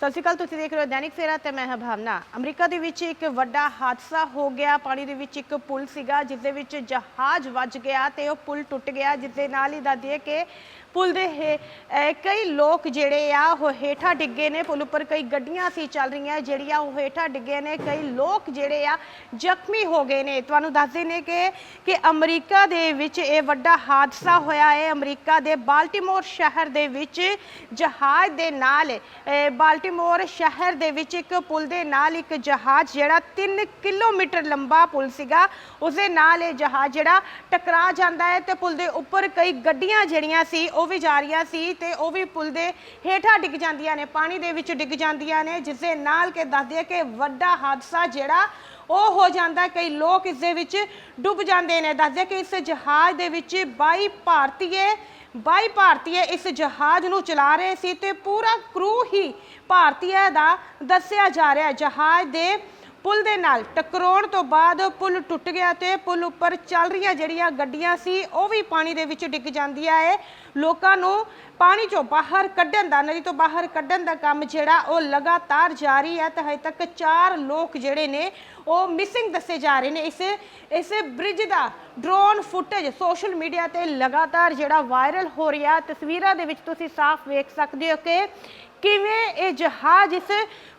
ਸਤਿ ਸ਼੍ਰੀ ਅਕਾਲ, ਤੁਸੀਂ ਦੇਖ ਰਹੇ ਹੋ ਦੈਨਿਕ ਸਵੇਰਾ ਤੇ ਮੈਂ ਹਾਂ ਭਾਵਨਾ। ਅਮਰੀਕਾ ਦੇ ਵਿੱਚ ਇੱਕ ਵੱਡਾ ਹਾਦਸਾ ਹੋ ਗਿਆ। ਪਾਣੀ ਦੇ ਵਿੱਚ ਇੱਕ ਪੁਲ ਸੀਗਾ ਜਿਸ ਦੇ ਵਿੱਚ ਜਹਾਜ਼ ਵੱਜ ਗਿਆ ਤੇ ਉਹ ਪੁਲ ਟੁੱਟ ਗਿਆ ਜਿਸ ਦੇ ਨਾਲ ਹੀ ਦੱਸਦੀਏ ਕਿ ਪੁਲ ਦੇ ਹੇ- ਕਈ ਲੋਕ ਜਿਹੜੇ ਆ, ਉਹ ਹੇਠਾਂ ਡਿੱਗੇ ਨੇ। ਪੁਲ ਉੱਪਰ ਕਈ ਗੱਡੀਆਂ ਸੀ ਚੱਲ ਰਹੀਆਂ, ਜਿਹੜੀਆਂ ਉਹ ਹੇਠਾਂ ਡਿੱਗੇ ਨੇ। ਕਈ ਲੋਕ ਜਿਹੜੇ ਆ, ਜ਼ਖਮੀ ਹੋ ਗਏ ਨੇ। ਤੁਹਾਨੂੰ ਦੱਸਦੇ ਨੇ ਕਿ ਕਿ ਅਮਰੀਕਾ ਦੇ ਵਿੱਚ ਇਹ ਵੱਡਾ ਹਾਦਸਾ ਹੋਇਆ ਹੈ। ਅਮਰੀਕਾ ਦੇ ਬਾਲਟਿਮੋਰ ਸ਼ਹਿਰ ਦੇ ਵਿੱਚ ਜਹਾਜ਼ ਦੇ ਨਾਲ ਬਾਲਟੀ ਬਾਲਟਿਮੋਰ ਸ਼ਹਿਰ ਦੇ ਵਿੱਚ ਇੱਕ ਪੁਲ ਦੇ ਨਾਲ ਇੱਕ ਜਹਾਜ਼ ਜਿਹੜਾ 3 ਕਿਲੋਮੀਟਰ ਲੰਬਾ ਪੁਲ ਸੀਗਾ ਉਸ ਦੇ ਨਾਲ ਇਹ ਜਹਾਜ਼ ਜਿਹੜਾ ਟਕਰਾ ਜਾਂਦਾ ਹੈ ਤੇ ਪੁਲ ਦੇ ਉੱਪਰ ਕਈ ਗੱਡੀਆਂ ਜਿਹੜੀਆਂ ਸੀ, ਉਹ ਵੀ ਜਾ ਰਹੀਆਂ ਸੀ ਤੇ ਉਹ ਵੀ ਪੁਲ ਦੇ ਹੇਠਾਂ ਡਿੱਗ ਜਾਂਦੀਆਂ ਨੇ, ਪਾਣੀ ਦੇ ਵਿੱਚ ਡਿੱਗ ਜਾਂਦੀਆਂ ਨੇ ਜਿਸ ਦੇ ਨਾਲ ਕਿ ਦੱਸਦੇ ਆ ਕਿ ਵੱਡਾ ਹਾਦਸਾ ਜਿਹੜਾ ਉਹ ਹੋ ਜਾਂਦਾ, ਕਈ ਲੋਕ ਇਸ ਦੇ ਵਿੱਚ ਡੁੱਬ ਜਾਂਦੇ ਨੇ। ਦੱਸਦੇ ਕਿ ਇਸ ਜਹਾਜ਼ ਦੇ ਵਿੱਚ 22 ਭਾਰਤੀਏ 22 ਭਾਰਤੀਏ ਇਸ ਜਹਾਜ਼ ਨੂੰ ਚਲਾ ਰਹੇ ਸੀ ਤੇ ਪੂਰਾ ਕਰੂ ਹੀ ਭਾਰਤੀਏ ਦਾ ਦੱਸਿਆ ਜਾ ਰਿਹਾ ਹੈ। ਜਹਾਜ਼ ਦੇ ਪੁਲ ਦੇ ਨਾਲ ਟਕਰਾਉਣ ਤੋਂ ਬਾਅਦ ਪੁਲ ਟੁੱਟ ਗਿਆ ਤੇ ਪੁਲ ਉੱਪਰ ਚੱਲ ਰਹੀਆਂ ਜਿਹੜੀਆਂ ਗੱਡੀਆਂ ਸੀ, ਉਹ ਵੀ ਪਾਣੀ ਦੇ ਵਿੱਚ ਡਿੱਗ ਜਾਂਦੀਆਂ ਹੈ ਲੋਕਾਂ ਨੂੰ ਪਾਣੀ ਚੋਂ ਬਾਹਰ ਕੱਢਣ ਦਾ, ਨਦੀ ਤੋਂ ਬਾਹਰ ਕੱਢਣ ਦਾ ਕੰਮ ਜਿਹੜਾ, ਉਹ ਲਗਾਤਾਰ ਜਾਰੀ ਹੈ ਤਾਂ ਹਜੇ ਤੱਕ 4 ਲੋਕ ਜਿਹੜੇ ਨੇ, ਉਹ ਮਿਸਿੰਗ ਦੱਸੇ ਜਾ ਰਹੇ ਨੇ। ਇਸ ਇਸ ਬ੍ਰਿਜ ਦਾ ਡਰੋਨ ਫੁਟੇਜ ਸੋਸ਼ਲ ਮੀਡੀਆ ਤੇ ਲਗਾਤਾਰ ਜਿਹੜਾ ਵਾਇਰਲ ਹੋ ਰਿਹਾ, ਤਸਵੀਰਾਂ ਦੇ ਵਿੱਚ ਤੁਸੀਂ ਸਾਫ਼ ਵੇਖ ਸਕਦੇ ਹੋ ਕਿ ਕਿਵੇਂ ਇਹ ਜਹਾਜ਼ ਇਸ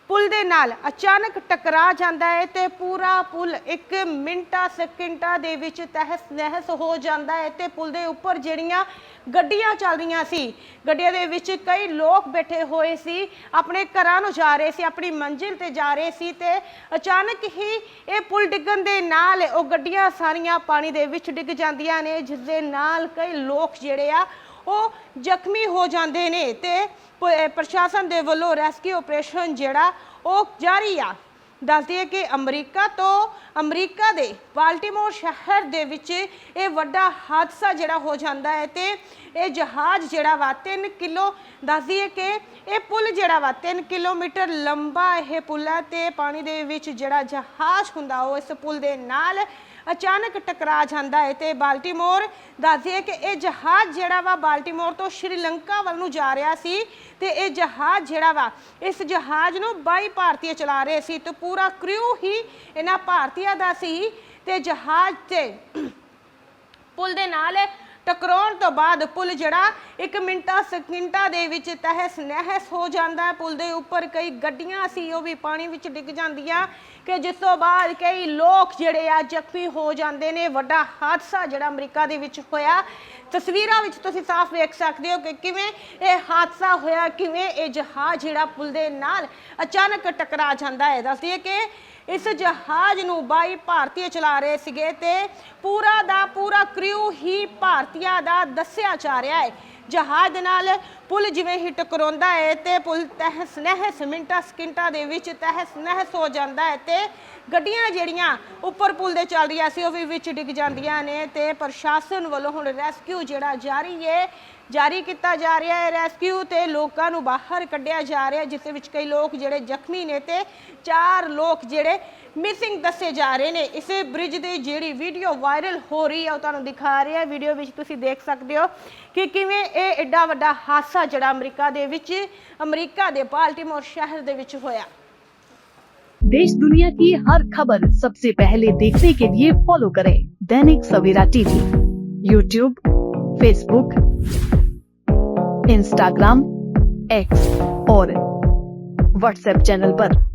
ਪੁਲ ਦੇ ਨਾਲ ਅਚਾਨਕ ਟਕਰਾ ਜਾਂਦਾ ਹੈ ਤੇ ਪੂਰਾ ਪੁਲ ਇੱਕ ਮਿੰਟਾਂ ਸਕਿੰਟਾਂ ਦੇ ਵਿੱਚ ਤਹਿਸ ਨਹਿਸ ਹੋ ਜਾਂਦਾ ਹੈ ਤੇ ਪੁਲ ਦੇ ਉੱਪਰ ਜਿਹੜੀਆਂ ਗੱਡੀਆਂ ਚੱਲ ਰਹੀਆਂ ਸੀ, ਗੱਡੀਆਂ ਦੇ ਵਿੱਚ ਕਈ ਲੋਕ ਬੈਠੇ ਹੋਏ ਸੀ, ਆਪਣੇ ਘਰਾਂ ਨੂੰ ਜਾ ਰਹੇ ਸੀ, ਆਪਣੀ ਮੰਜ਼ਿਲ ਤੇ ਜਾ ਰਹੇ ਸੀ ਤੇ ਅਚਾਨਕ ਹੀ ਇਹ ਪੁਲ ਡਿੱਗਣ ਦੇ ਨਾਲ ਉਹ ਗੱਡੀਆਂ ਸਾਰੀਆਂ ਪਾਣੀ ਦੇ ਵਿੱਚ ਡਿੱਗ ਜਾਂਦੀਆਂ ਨੇ, ਜਿਸ ਦੇ ਨਾਲ ਕਈ ਲੋਕ ਜਿਹੜੇ ਆ ਉਹ ਜ਼ਖਮੀ ਹੋ ਜਾਂਦੇ ਨੇ ਤੇ ਪ- ਅਹ ਪ੍ਰਸ਼ਾਸਨ ਦੇ ਵੱਲੋਂ ਰੈਸਕਿਊ ਆਪਰੇਸ਼ਨ ਜਿਹੜਾ ਉਹ ਜਾਰੀ ਆ। ਦੱਸਦੀ ਹੈ ਕਿ ਅਮਰੀਕਾ ਤੋਂ ਅਮਰੀਕਾ ਦੇ ਬਾਲਟਿਮੋਰ ਸ਼ਹਿਰ ਦੇ ਵਿੱਚ ਇਹ ਵੱਡਾ ਹਾਦਸਾ ਜਿਹੜਾ ਹੋ ਜਾਂਦਾ ਹੈ ਤੇ ਇਹ ਜਹਾਜ਼ ਜਿਹੜਾ ਵਾ 3 ਕਿਲੋ ਦੱਸਦੀ ਹੈ ਕਿ ਇਹ ਪੁਲ ਜਿਹੜਾ ਵਾ 3 ਕਿਲੋਮੀਟਰ ਲੰਬਾ ਇਹ ਪੁਲ ਹੈ ਤੇ ਪਾਣੀ ਦੇ ਵਿੱਚ ਜਿਹੜਾ ਜਹਾਜ਼ ਹੁੰਦਾ ਉਹ ਇਸ ਪੁਲ ਦੇ ਨਾਲ ਅਚਾਨਕ ਟਕਰਾ ਜਾਂਦਾ ਹੈ ਤੇ ਬਾਲਟਿਮੋਰ ਦੱਸਦੀ ਹੈ ਕਿ ਇਹ ਜਹਾਜ਼ ਜਿਹੜਾ ਵਾ ਬਾਲਟੀਮੋਰ ਤੋਂ ਸ਼੍ਰੀਲੰਕਾ ਵੱਲ ਨੂੰ ਜਾ ਰਿਹਾ ਸੀ ਤੇ ਇਹ ਜਹਾਜ਼ ਜਿਹੜਾ ਵਾ, ਇਸ ਜਹਾਜ਼ ਨੂੰ 22 ਭਾਰਤੀ ਚਲਾ ਰਹੇ ਸੀ ਤੇ ਪੂਰਾ ਕ੍ਰਿਊ ਹੀ ਇਹਨਾਂ ਭਾਰਤੀਆਂ ਦਾ ਸੀ ਤੇ ਜਹਾਜ਼ ਤੇ ਪੁਲ ਦੇ ਨਾਲ ਟਕਰਾਉਣ ਤੋਂ ਬਾਅਦ ਪੁਲ ਜਿਹੜਾ ਇੱਕ ਮਿੰਟਾਂ, ਸਕਿੰਟਾਂ ਦੇ ਵਿੱਚ ਤਹਿਸ ਨਹਿਸ ਹੋ ਜਾਂਦਾ ਹੈ। ਪੁਲ ਦੇ ਉੱਪਰ ਕਈ ਗੱਡੀਆਂ ਸੀ, ਉਹ ਵੀ ਪਾਣੀ ਵਿੱਚ ਡਿੱਗ ਜਾਂਦੀਆਂ ਕਿ ਜਿਸ ਤੋਂ ਬਾਅਦ ਕਈ ਲੋਕ ਜਿਹੜੇ ਆ ਜ਼ਖਮੀ ਹੋ ਜਾਂਦੇ ਨੇ। ਵੱਡਾ ਹਾਦਸਾ ਜਿਹੜਾ ਅਮਰੀਕਾ ਦੇ ਵਿੱਚ ਹੋਇਆ। ਤਸਵੀਰਾਂ ਵਿੱਚ ਤੁਸੀਂ ਸਾਫ਼ ਵੇਖ ਸਕਦੇ ਹੋ ਕਿ ਕਿਵੇਂ ਇਹ ਹਾਦਸਾ ਹੋਇਆ, ਕਿਵੇਂ ਇਹ ਜਹਾਜ਼ ਜਿਹੜਾ ਪੁਲ ਦੇ ਨਾਲ ਅਚਾਨਕ ਟਕਰਾ ਜਾਂਦਾ ਹੈ। ਦੱਸਦੀਏ ਕਿ ਇਸ ਜਹਾਜ਼ ਨੂੰ ਬਾਈ ਭਾਰਤੀ ਚਲਾ ਰਹੇ ਸੀਗੇ ਤੇ ਪੂਰਾ ਦਾ ਪੂਰਾ ਕ੍ਰਿਊ ਹੀ ਭਾਰਤੀਆਂ ਦਾ ਦੱਸਿਆ ਜਾ ਰਿਹਾ ਹੈ। ਜਹਾਜ਼ ਦੇ ਨਾਲ ਪੁਲ ਜਿਵੇਂ ਹੀ ਟਕਰਾਉਂਦਾ ਹੈ ਤੇ ਪੁਲ ਤਹਿਸ ਨਹਿਸ ਮਿੰਟਾਂ ਸਕਿੰਟਾਂ ਦੇ ਵਿੱਚ ਤਹਿਸ ਨਹਿਸ ਹੋ ਜਾਂਦਾ ਹੈ ਤੇ ਗੱਡੀਆਂ ਜਿਹੜੀਆਂ ਉੱਪਰ ਪੁਲ ਦੇ ਚੱਲ ਰਹੀਆਂ ਸੀ ਉਹ ਵੀ ਵਿੱਚ ਡਿੱਗ ਜਾਂਦੀਆਂ ਨੇ ਤੇ ਪ੍ਰਸ਼ਾਸਨ ਵੱਲੋਂ ਹੁਣ ਰੈਸਕਿਊ ਜਿਹੜਾ ਜਾਰੀ ਹੈ, ਜਾਰੀ ਕੀਤਾ ਜਾ ਰਿਹਾ ਹੈ। ਰੈਸਕਿਊ ਤੇ ਲੋਕਾਂ ਨੂੰ ਬਾਹਰ ਕੱਢਿਆ ਜਾ ਰਿਹਾ ਜਿਸ ਵਿੱਚ ਕਈ ਲੋਕ ਜਿਹੜੇ ਜ਼ਖਮੀ ਨੇ ਤੇ ਚਾਰ ਲੋਕ ਜਿਹੜੇ ਮਿਸਿੰਗ ਦੱਸੇ ਜਾ ਰਹੇ ਨੇ ਇਸ ਬ੍ਰਿਜ ਦੀ ਜਿਹੜੀ ਵੀਡੀਓ ਵਾਇਰਲ ਹੋ ਰਹੀ ਹੈ ਉਹ ਤੁਹਾਨੂੰ ਦਿਖਾ ਰਿਹਾ ਹੈ ਵੀਡੀਓ ਵਿੱਚ ਤੁਸੀਂ ਦੇਖ ਸਕਦੇ ਹੋ ਕਿ ਕਿਵੇਂ ਇਹ ਐਡਾ ਵੱਡਾ ਹਾਦਸਾ ਜਿਹੜਾ ਅਮਰੀਕਾ ਦੇ ਵਿੱਚ ਅਮਰੀਕਾ ਦੇ ਬਾਲਟਿਮੋਰ ਸ਼ਹਿਰ ਦੇ ਵਿੱਚ ਹੋਇਆ देश दुनिया की हर खबर सबसे पहले देखने के लिए फॉलो करें Dainik Savera TV YouTube Facebook Instagram X और व्हाट्सएप चैनल पर।